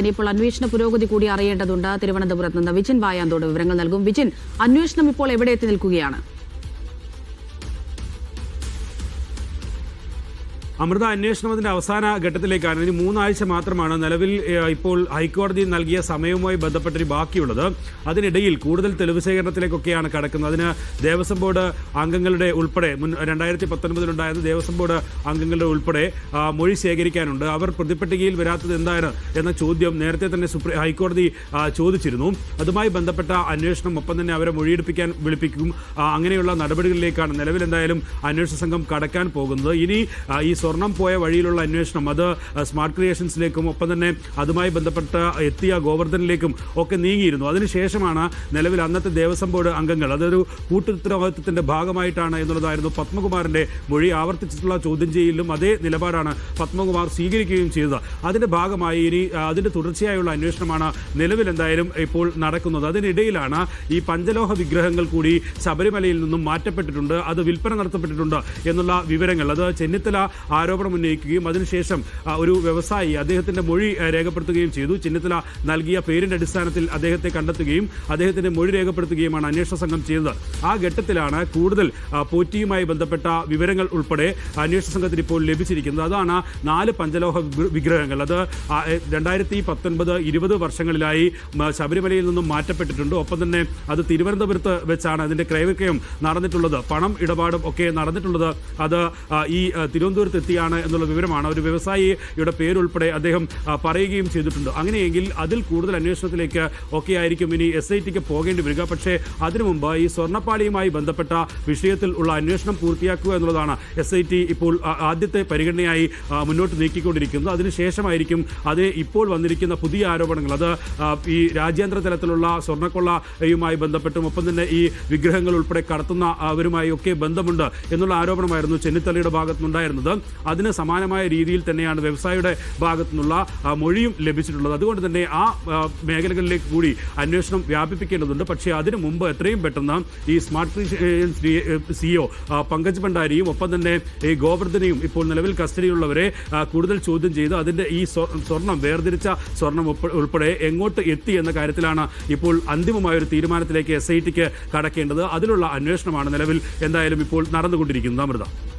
ഇനിയിപ്പോൾ അന്വേഷണ പുരോഗതി കൂടി അറിയേണ്ടതുണ്ട്. തിരുവനന്തപുരത്ത് നിന്ന് വിജിൻ വായാന്തോട് വിവരങ്ങൾ നൽകും. വിജിൻ അന്വേഷണം ഇപ്പോൾ എവിടെ എത്തി നിൽക്കുകയാണ്? അമൃത അന്വേഷണത്തിന്റെ അവസാന ഘട്ടത്തിലേക്കാണ്. ഇനി മൂന്നാഴ്ച മാത്രമാണ് നിലവിൽ ഇപ്പോൾ ഹൈക്കോടതി നൽകിയ സമയവുമായി ബന്ധപ്പെട്ടൊരു ബാക്കിയുള്ളത്. അതിനിടയിൽ കൂടുതൽ തെളിവ് ശേഖരണത്തിലേക്കൊക്കെയാണ് കടക്കുന്നത്. അതിന് ദേവസ്വം ബോർഡ് അംഗങ്ങളുടെ ഉൾപ്പെടെ മുൻ രണ്ടായിരത്തി പത്തൊൻപതിലുണ്ടായിരുന്ന ദേവസ്വം ബോർഡ് അംഗങ്ങളുടെ ഉൾപ്പെടെ മൊഴി ശേഖരിക്കാനുണ്ട്. അവർ പ്രതിപ്പട്ടികയിൽ വരാത്തത് എന്താണ് എന്ന ചോദ്യം നേരത്തെ തന്നെ സുപ്രീം ഹൈക്കോടതി ചോദിച്ചിരുന്നു. അതുമായി ബന്ധപ്പെട്ട അന്വേഷണം ഒപ്പം തന്നെ അവരെ മൊഴിയെടുപ്പിക്കാൻ വിളിപ്പിക്കും. അങ്ങനെയുള്ള നടപടികളിലേക്കാണ് നിലവിൽ എന്തായാലും അന്വേഷണ സംഘം കടക്കാൻ പോകുന്നത്. ഇനി ഈ സ്വർണം പോയ വഴിയിലുള്ള അന്വേഷണം അത് സ്മാർട്ട് ക്രിയേഷൻസിലേക്കും ഒപ്പം തന്നെ അതുമായി ബന്ധപ്പെട്ട എത്തിയ ഗോവർദ്ധനിലേക്കും ഒക്കെ നീങ്ങിയിരുന്നു. അതിനുശേഷമാണ് നിലവിൽ അന്നത്തെ ദേവസ്വം ബോർഡ് അംഗങ്ങൾ അതൊരു കൂട്ടുത്തരവാദിത്വത്തിന്റെ ഭാഗമായിട്ടാണ് എന്നുള്ളതായിരുന്നു പത്മകുമാറിന്റെ മൊഴി. ആവർത്തിച്ചിട്ടുള്ള ചോദ്യം ചെയ്യലിലും അതേ നിലപാടാണ് പത്മകുമാർ സ്വീകരിക്കുകയും ചെയ്തത്. അതിന്റെ ഭാഗമായി ഇനി അതിന്റെ തുടർച്ചയായുള്ള അന്വേഷണമാണ് നിലവിൽ എന്തായാലും ഇപ്പോൾ നടക്കുന്നത്. അതിനിടയിലാണ് ഈ പഞ്ചലോഹ വിഗ്രഹങ്ങൾ കൂടി ശബരിമലയിൽ നിന്നും മാറ്റപ്പെട്ടിട്ടുണ്ട് അത് വിൽപ്പന നടത്തപ്പെട്ടിട്ടുണ്ട് എന്നുള്ള വിവരങ്ങൾ. അത് ചെന്നിത്തല ആരോപണം ഉന്നയിക്കുകയും അതിനുശേഷം ഒരു വ്യവസായി അദ്ദേഹത്തിന്റെ മൊഴി രേഖപ്പെടുത്തുകയും ചെയ്തു. ചിന്നത്തല നൽകിയ പേരിന്റെ അടിസ്ഥാനത്തിൽ അദ്ദേഹത്തെ കണ്ടെത്തുകയും അദ്ദേഹത്തിന്റെ മൊഴി രേഖപ്പെടുത്തുകയുമാണ് അന്വേഷണ സംഘം ചെയ്തത്. ആ ഘട്ടത്തിലാണ് കൂടുതൽ പോറ്റിയുമായി ബന്ധപ്പെട്ട വിവരങ്ങൾ ഉൾപ്പെടെ അന്വേഷണ സംഘത്തിന് ഇപ്പോൾ ലഭിച്ചിരിക്കുന്നത്. അതാണ് നാല് പഞ്ചലോഹ വിഗ്രഹങ്ങൾ. അത് രണ്ടായിരത്തി പത്തൊൻപത് ഇരുപത് വർഷങ്ങളിലായി ശബരിമലയിൽ നിന്നും മാറ്റപ്പെട്ടിട്ടുണ്ട്. ഒപ്പം തന്നെ അത് തിരുവനന്തപുരത്ത് വെച്ചാണ് അതിന്റെ ക്രയവിക്രയം നടന്നിട്ടുള്ളത്. പണം ഇടപാടും ഒക്കെ നടന്നിട്ടുള്ളത്. അത് ഈ തിരുവനന്തപുരത്ത് എത്തിയാണ് എന്നുള്ള വിവരമാണ് ഒരു വ്യവസായിയുടെ പേരുൾപ്പെടെ അദ്ദേഹം പറയുകയും ചെയ്തിട്ടുണ്ട്. അങ്ങനെയെങ്കിൽ അതിൽ കൂടുതൽ അന്വേഷണത്തിലേക്ക് ഒക്കെ ആയിരിക്കും ഇനി എസ് ഐ ടിക്ക് പോകേണ്ടി വരിക. പക്ഷേ അതിനു മുമ്പ് ഈ സ്വർണപ്പാളിയുമായി ബന്ധപ്പെട്ട വിഷയത്തിൽ ഉള്ള അന്വേഷണം പൂർത്തിയാക്കുക എന്നുള്ളതാണ് എസ് ഐ ടി ഇപ്പോൾ ആദ്യത്തെ പരിഗണനയായി മുന്നോട്ട് നീക്കിക്കൊണ്ടിരിക്കുന്നത്. അതിനുശേഷമായിരിക്കും അത് ഇപ്പോൾ വന്നിരിക്കുന്ന പുതിയ ആരോപണങ്ങൾ. അത് ഈ രാജ്യാന്തര തലത്തിലുള്ള സ്വർണക്കൊള്ളയുമായി ബന്ധപ്പെട്ടും ഒപ്പം തന്നെ ഈ വിഗ്രഹങ്ങൾ ഉൾപ്പെടെ കടത്തുന്ന അവരുമായി ഒക്കെ ബന്ധമുണ്ട് എന്നുള്ള ആരോപണമായിരുന്നു ചെന്നിത്തലയുടെ ഭാഗത്തുനിന്നുണ്ടായിരുന്നത്. അതിന് സമാനമായ രീതിയിൽ തന്നെയാണ് വ്യവസായിയുടെ ഭാഗത്തുനിന്നുള്ള ആ, മൊഴിയും ലഭിച്ചിട്ടുള്ളത്. അതുകൊണ്ട് തന്നെ ആ മേഖലകളിലേക്ക് കൂടി അന്വേഷണം വ്യാപിപ്പിക്കേണ്ടതുണ്ട്. പക്ഷേ അതിനു മുമ്പ് എത്രയും പെട്ടെന്ന് ഈ സ്മാർട്ട് സിഇഒ പങ്കജ് ഭണ്ഡാരിയും ഒപ്പം തന്നെ ഈ ഗോവർദ്ധനെയും ഇപ്പോൾ നിലവിൽ കസ്റ്റഡിയിലുള്ളവരെ കൂടുതൽ ചോദ്യം ചെയ്ത് അതിന്റെ ഈ സ്വ- സ്വർണം വേർതിരിച്ച സ്വർണം ഉൾപ്പെ- ഉൾപ്പെടെ എങ്ങോട്ട് എത്തി എന്ന കാര്യത്തിലാണ് ഇപ്പോൾ അന്തിമമായ ഒരു തീരുമാനത്തിലേക്ക് എസ് ഐ ടിക്ക് കടക്കേണ്ടത്. അതിലുള്ള അന്വേഷണമാണ് നിലവിൽ എന്തായാലും ഇപ്പോൾ നടന്നുകൊണ്ടിരിക്കുന്നത്. അമൃത.